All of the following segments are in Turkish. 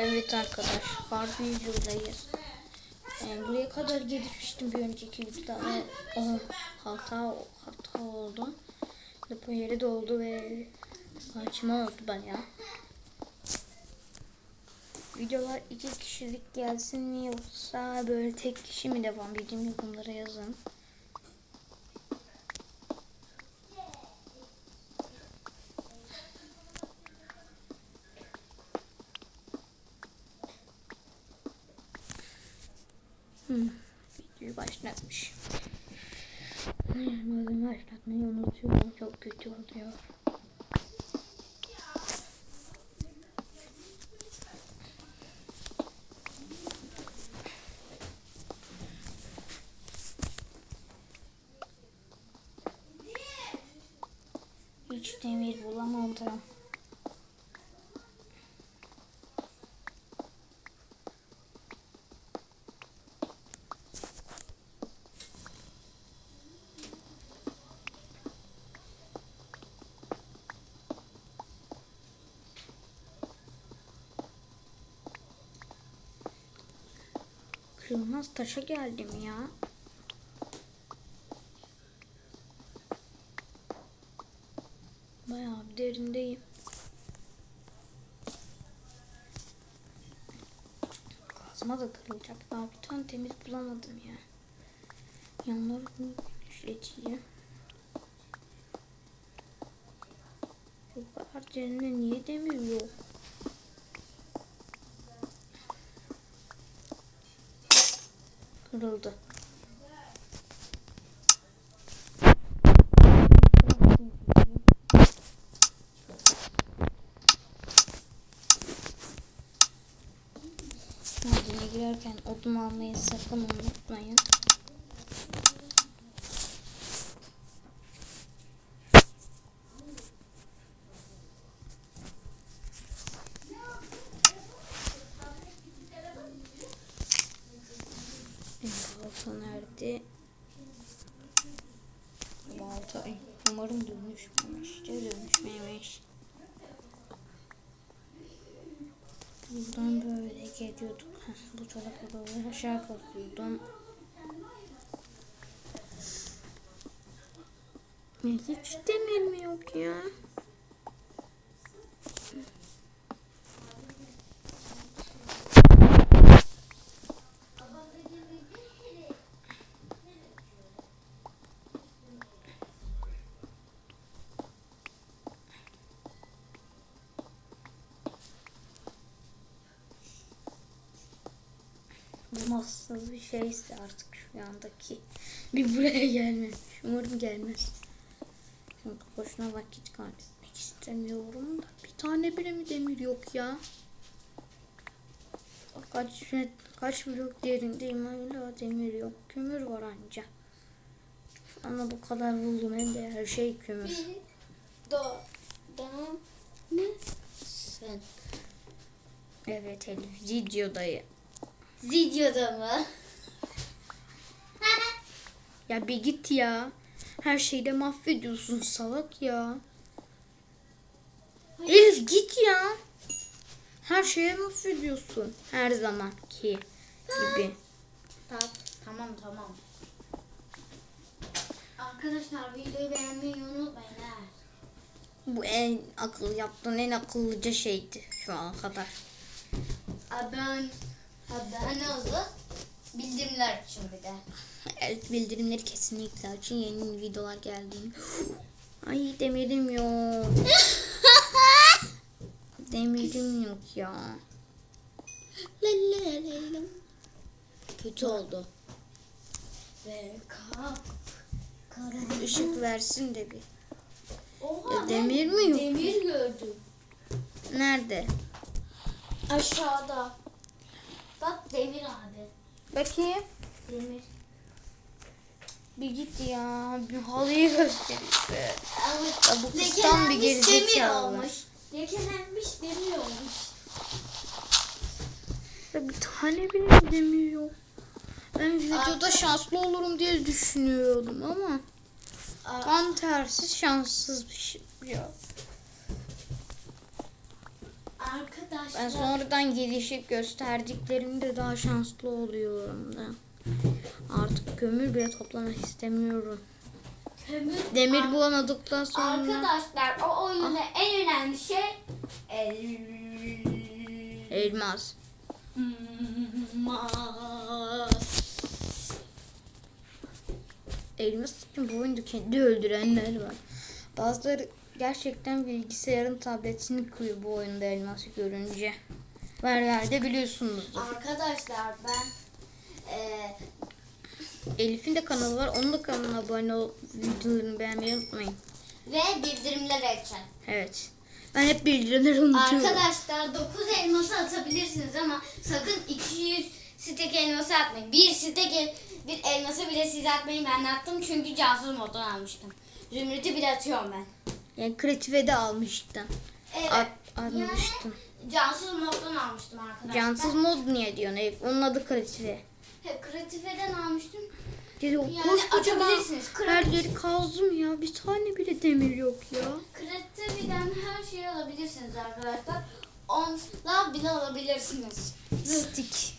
Evet arkadaşlar bir videodayız. Yani buraya kadar gelişmiştim bir önceki videoda ve o hata hata oldu. Depo yeri doldu ve saçma oldu baya. Videolar iki kişilik gelsin mi yoksa böyle tek kişi mi devam edeyim yorumlara yazın. Bazen başlatmayı unutuyorum. Çok kötü oluyor. Hiç demir bulamadım. Kırılmaz taşa geldim ya. Bayağı bir derindeyim. Kazma da kırılacak. Daha bir tane temiz bulamadım ya. Yanları işletiyor. Bu kadar derinde niye demir yok? Kırıldı. Madene girerken odun almayı sakın unutmayın. Nerede? Balta umarım dönüşmemiştir. Dönüşmemiş. Buradan böyle geliyorduk. Bu tarafa doğru aşağı kazıyordum. Ya Hiç demir mi yok ya? Nasıl bir şeyse artık şu andaki. Bir buraya gelmemiş. Umarım gelmez. Çünkü boşuna vakit kaybetmek istemiyorum da. Bir tane bile mi demir yok ya? Kaç, kaç blok derindeyim hala demir yok. Kömür var anca. Ama bu kadar buldum hem de her şey kömür. Do, dam, ne? Sen. Evet Elif videodayım. Videoda mı? Ya bir git ya. Her şeyi de mahvediyorsun salak ya. Elif git ya. Her şeye mahvediyorsun. Her zamanki gibi. tamam, tamam, tamam. Arkadaşlar videoyu beğenmeyi unutmayın ha. Bu en akıl yaptığın en akıllıca şeydi şu ana kadar. Abone, abone olun. Bildirimler için bir de. Evet bildirimleri kesinlikle açın yeni videolar geldiğinde. Ay demirim yok. Demirim yok ya. Kötü oldu. Ve kap. Karanlık. Işık versin de bir. Oha, Ya demir mi yok? Demir gördüm. Nerede? Aşağıda. Bak demir abi. Bakayım. Demir. Bir git ya. Bir halıyı göster işte. Evet. Ya bu kız tam bir demir gerizekalı. olmuş. Lekelenmiş demir olmuş. Ya bir tane bile demir yok. Ben videoda şanslı olurum diye düşünüyordum ama Aa, tam tersi şanssız bir şey. Ya. Arkadaşlar. Ben sonradan gelişip gösterdiklerimde daha şanslı oluyorum da. Artık kömür bile toplamak istemiyorum. kömür. Demir bulamadıktan sonra Arkadaşlar o oyunda en önemli şey el... elmas. Elmas. Elmas için bu oyunda kendi öldürenler var. Bazıları gerçekten bilgisayarın tabletini kırıyor bu oyunda elması görünce. Ver ver de biliyorsunuzdur. Arkadaşlar ben e, Elif'in de kanalı var. Onun da kanalına abone ol, videolarını beğenmeyi unutmayın. ve bildirimler açın. Evet. Ben hep bildirimleri unutuyorum. Arkadaşlar 9 elması atabilirsiniz ama sakın 200 stek elması atmayın. Bir stek el- bir elması bile siz atmayın. Ben attım çünkü cansız moddan almıştım. Zümrüt'ü bile atıyorum ben. Yani kreatife de almıştın. Evet. At, almıştın. Cansız moddan almıştım arkadaşlar. Cansız mod niye diyorsun Elif? Onun adı kreatife. He, kreatifeden almıştım. Dedi Yani koskocaman her yeri kazdım ya. Bir tane bile demir yok ya. Kreatifeden her şeyi alabilirsiniz arkadaşlar. Onla bile alabilirsiniz. Stick.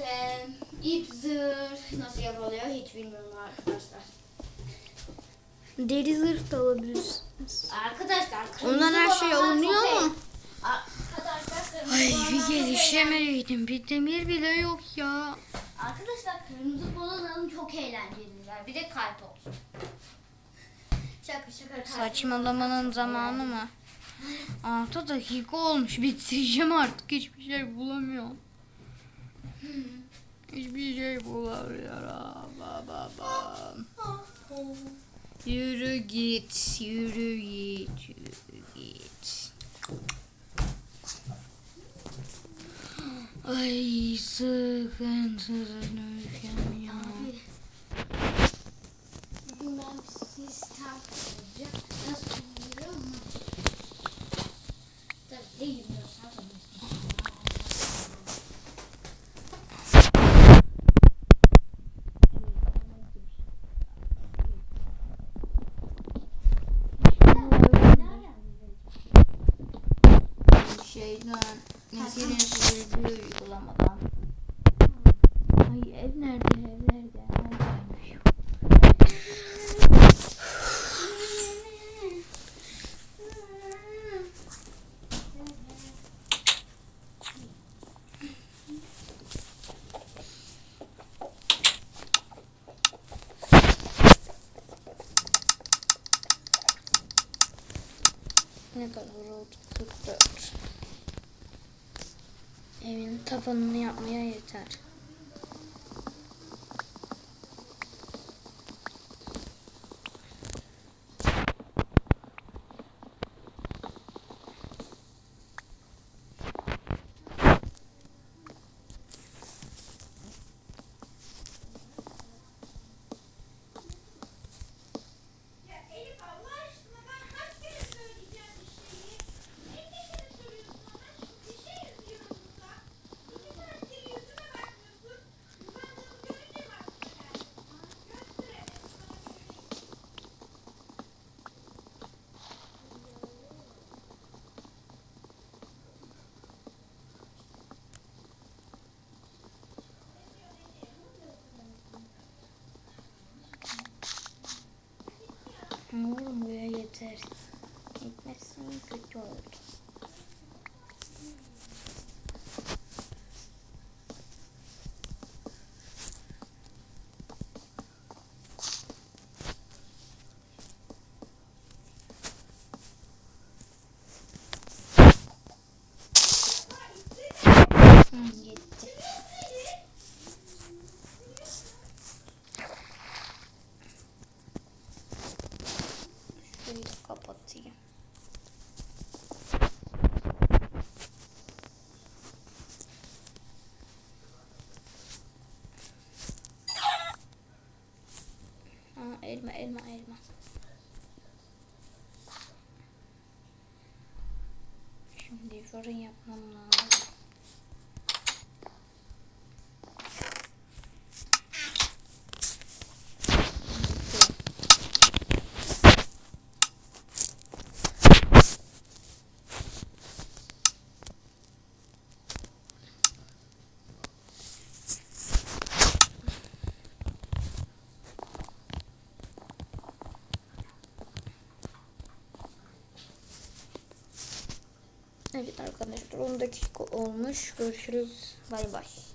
Ee, ip zırh nasıl yapılıyor hiç bilmiyorum arkadaşlar. Deri zırh da alabilirsiniz. Arkadaşlar kırmızı Ondan her şey alınıyor çok ama. eğ- Arkadaşlar kırmızı Ay bir çok eğlenceli. gelişemeliydim. Bir demir bile yok ya. Arkadaşlar kırmızı balon alın çok eğlenceliler. Bir de kalp olsun. Şaka şaka kalp. Saçmalamanın zamanı mı? 6 dakika olmuş. Bitireceğim artık. Hiçbir şey bulamıyorum. Hiçbir şey bulamıyorum. Babam. Yürü git, yürü git, yürü git. Ay öleceğim ya. Şeyden, nesilin sürdüğü uygulamadan. Ay ev nerede, ev nerede? Neredeymiş? Ne kadar oldu? 44. Evin tavanını yapmaya yeter. Ya Elif Allah aşkına ben kaç kere söyleyeceğim bir şeyi. Ne kere soruyorsun ona? Bir şey yazıyorum burada. İki saattir yüzüme bakmıyorsun. Uzandığını görünce mi aklına geldi? Gösterelim sana göreyim. Umarım buraya yeter. Gitmezsen kötü oldu. Fırın yapmam lazım. Evet arkadaşlar 10 dakika olmuş. Görüşürüz. Bay bay.